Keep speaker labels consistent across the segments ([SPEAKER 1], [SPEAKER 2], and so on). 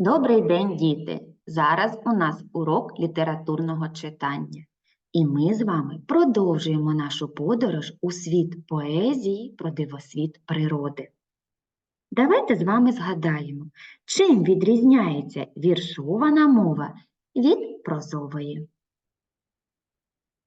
[SPEAKER 1] Добрий день, діти! Зараз у нас урок літературного читання. І ми з вами продовжуємо нашу подорож у світ поезії про дивосвіт природи. Давайте з вами згадаємо, чим відрізняється віршована мова від прозової.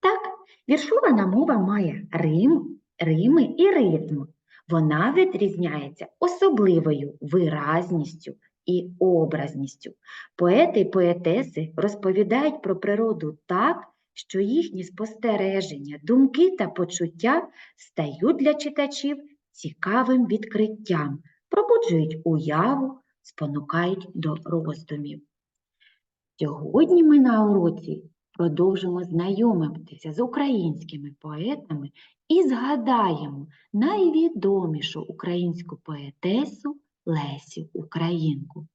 [SPEAKER 1] Так, віршована мова має рим, рими і ритм. Вона відрізняється особливою виразністю і образністю. Поети й поетеси розповідають про природу так, що їхні спостереження, думки та почуття стають для читачів цікавим відкриттям, пробуджують уяву, спонукають до роздумів. Сьогодні ми на уроці продовжимо знайомитися з українськими поетами і згадаємо найвідомішу українську поетесу Лесю Українку.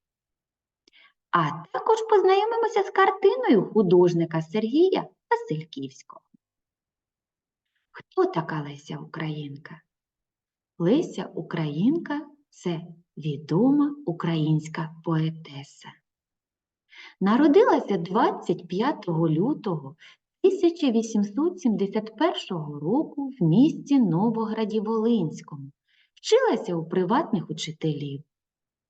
[SPEAKER 1] А також познайомимося з картиною художника Сергія Васильківського. Хто така Леся Українка? Леся Українка це відома українська поетеса. Народилася 25 лютого 1871 року в місті Новограді Волинському. Вчилася у приватних учителів.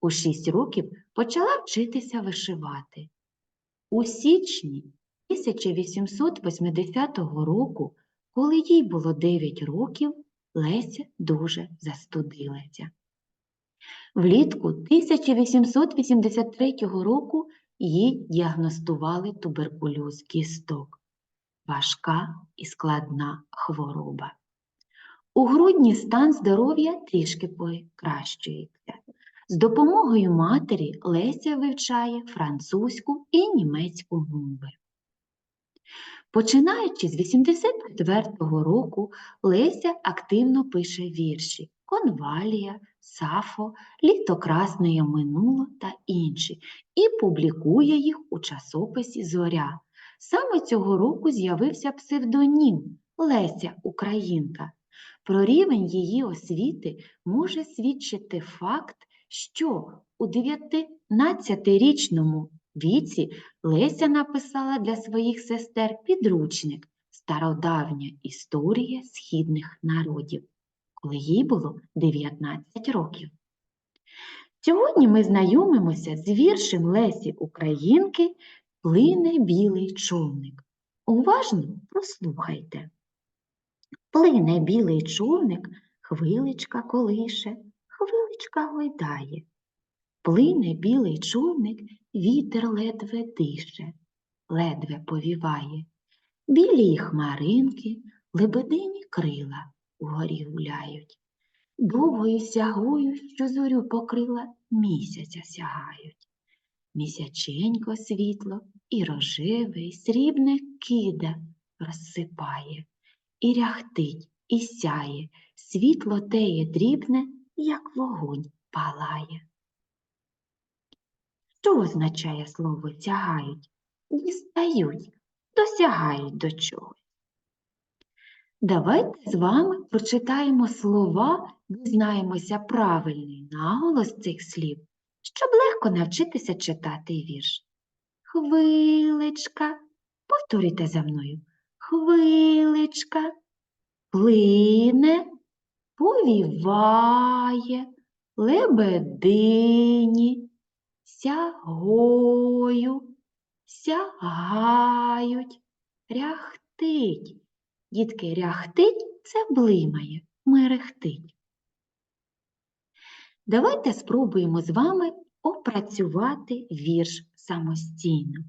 [SPEAKER 1] У 6 років почала вчитися вишивати. У січні 1880 року, коли їй було 9 років, Леся дуже застудилася. Влітку 1883 року їй діагностували туберкульоз кісток. Важка і складна хвороба. У грудні стан здоров'я трішки покращується. З допомогою матері Леся вивчає французьку і німецьку мови. Починаючи з 84-го року, Леся активно пише вірші Конвалія, Сафо, Літо красне минуло та інші і публікує їх у часописі Зоря. Саме цього року з'явився псевдонім Леся Українка. Про рівень її освіти може свідчити факт, що у 19-річному віці Леся написала для своїх сестер підручник Стародавня історія східних народів, коли їй було 19 років. Сьогодні ми знайомимося з віршем Лесі Українки Плине білий човник. Уважно прослухайте. Плине білий човник, хвиличка колише, хвиличка гойдає. Плине білий човник, вітер ледве дише, ледве повіває. Білі хмаринки, лебедині крила вгорі гуляють. Довгою сягою, що зорю покрила, місяця сягають. Місяченько світло і рожеве, і срібне кида розсипає, і ряхтить, і сяє, світло теє дрібне, як вогонь палає. Що означає слово тягають? Дістають, досягають до чогось. Давайте з вами прочитаємо слова, дізнаємося правильний наголос цих слів, щоб легко навчитися читати вірш. Хвилечка, повторюйте за мною. Хвилечка, плине, повіває, лебедині, сягою, сягають, ряхтить. Дітки, ряхтить це блимає, мерехтить. Давайте спробуємо з вами опрацювати вірш самостійно.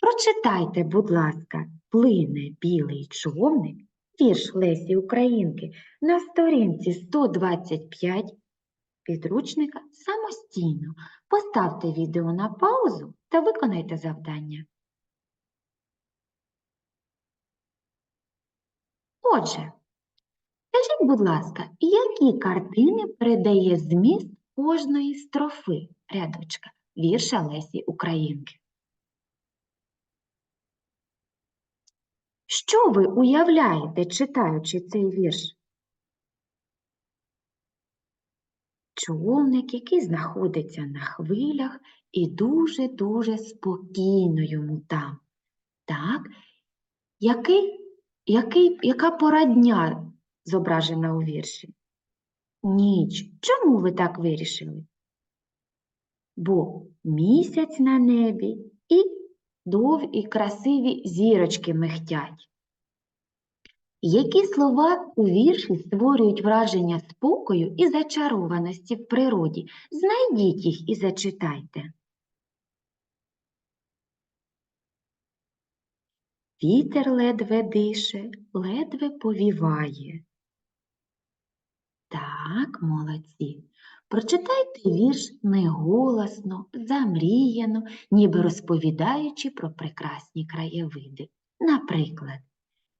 [SPEAKER 1] Прочитайте, будь ласка, плине білий човник, вірш Лесі Українки на сторінці 125 підручника самостійно. Поставте відео на паузу та виконайте завдання. Отже, скажіть, будь ласка, які картини передає зміст кожної строфи рядочка вірша Лесі Українки? Що ви уявляєте, читаючи цей вірш? човник, який знаходиться на хвилях і дуже-дуже спокійно йому там. Так, який, який, яка пора дня зображена у вірші? Ніч. Чому ви так вирішили? Бо місяць на небі і дов і красиві зірочки михтять. Які слова у вірші створюють враження спокою і зачарованості в природі? Знайдіть їх і зачитайте. Вітер ледве дише, ледве повіває. Так, молодці. Прочитайте вірш неголосно, замріяно, ніби розповідаючи про прекрасні краєвиди. Наприклад,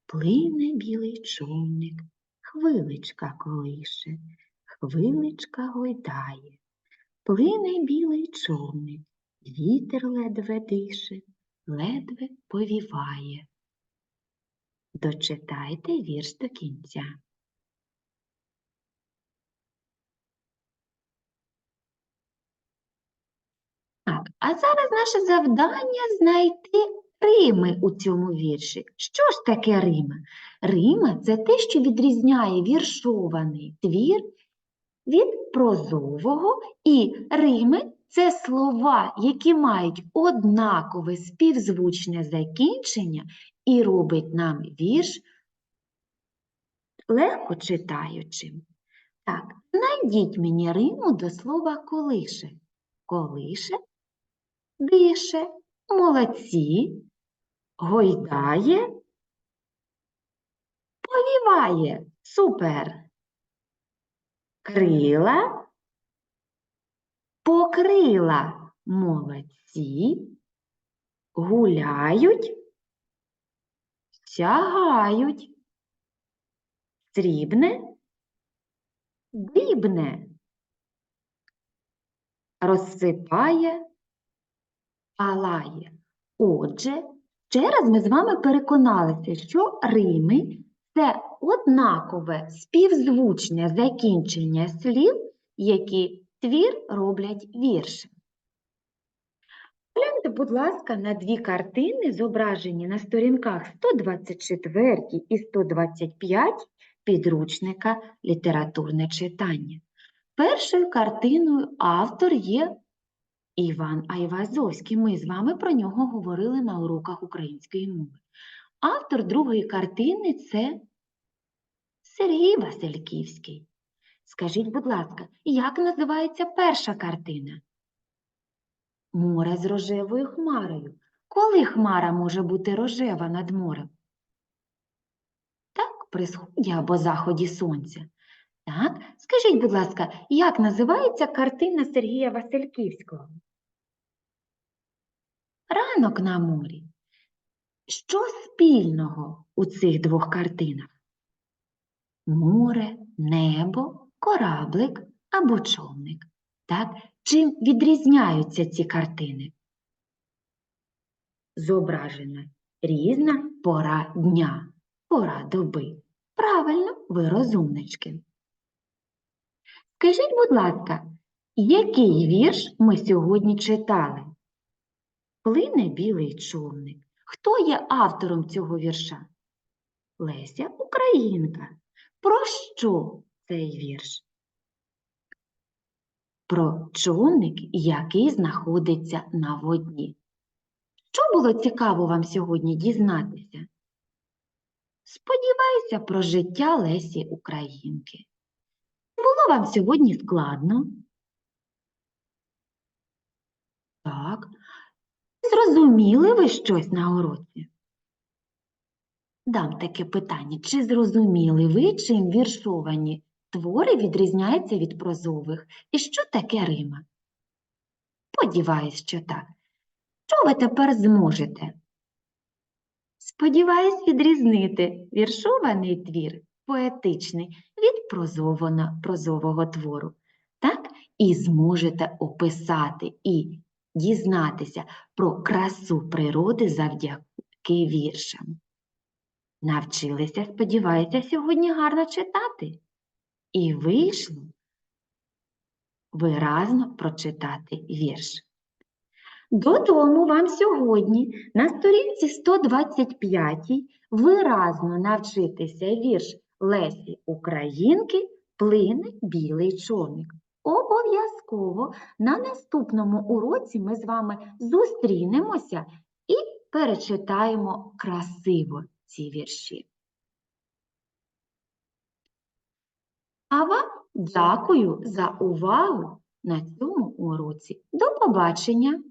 [SPEAKER 1] плине білий човник, хвиличка колише, хвиличка гойдає. Плине білий човник, вітер ледве дише, ледве повіває. Дочитайте вірш до кінця. Так, а зараз наше завдання знайти рими у цьому вірші. Що ж таке рима? Рима це те, що відрізняє віршований твір від прозового, і рими це слова, які мають однакове співзвучне закінчення і робить нам вірш легко читаючим. Так, знайдіть мені риму до слова колише. Колише, дише, молодці, гойдає, повіває, супер. Крила, покрила, молодці, гуляють, сягають, срібне, дрібне, розсипає, палає. Отже, ще раз ми з вами переконалися, що рими це однакове співзвучне закінчення слів, які твір роблять віршем. Погляньте, будь ласка, на дві картини, зображені на сторінках 124 і 125 підручника Літературне читання. Першою картиною автор є Іван Айвазовський. Ми з вами про нього говорили на уроках української мови. Автор другої картини це Сергій Васильківський. Скажіть, будь ласка, як називається перша картина? Море з рожевою хмарою. Коли хмара може бути рожева над морем? Так, при сході або заході сонця. Так, скажіть, будь ласка, як називається картина Сергія Васильківського? Ранок на морі. Що спільного у цих двох картинах? Море, небо, кораблик або човник. Так? Чим відрізняються ці картини? Зображена різна пора дня, пора доби. Правильно, ви розумнички. Скажіть, будь ласка, який вірш ми сьогодні читали? Плине білий човник. Хто є автором цього вірша? Леся Українка. Про що цей вірш? Про човник, який знаходиться на воді. Що було цікаво вам сьогодні дізнатися? Сподіваюся про життя Лесі Українки. Було вам сьогодні складно? Так. Зрозуміли ви щось на уроці? Дам таке питання. Чи зрозуміли ви, чим віршовані твори відрізняються від прозових? І що таке Рима? Сподіваюсь, що так. Що ви тепер зможете? Сподіваюсь відрізнити віршований твір, поетичний, від прозовано- прозового твору. Так? І зможете описати і дізнатися про красу природи завдяки віршам. Навчилися, сподіваюся, сьогодні гарно читати. І вийшло виразно прочитати вірш. Додому вам сьогодні на сторінці 125 виразно навчитися вірш Лесі Українки «Плине білий човник». Обов'язково на наступному уроці ми з вами зустрінемося і перечитаємо красиво ці вірші. А вам дякую за увагу на цьому уроці. До побачення!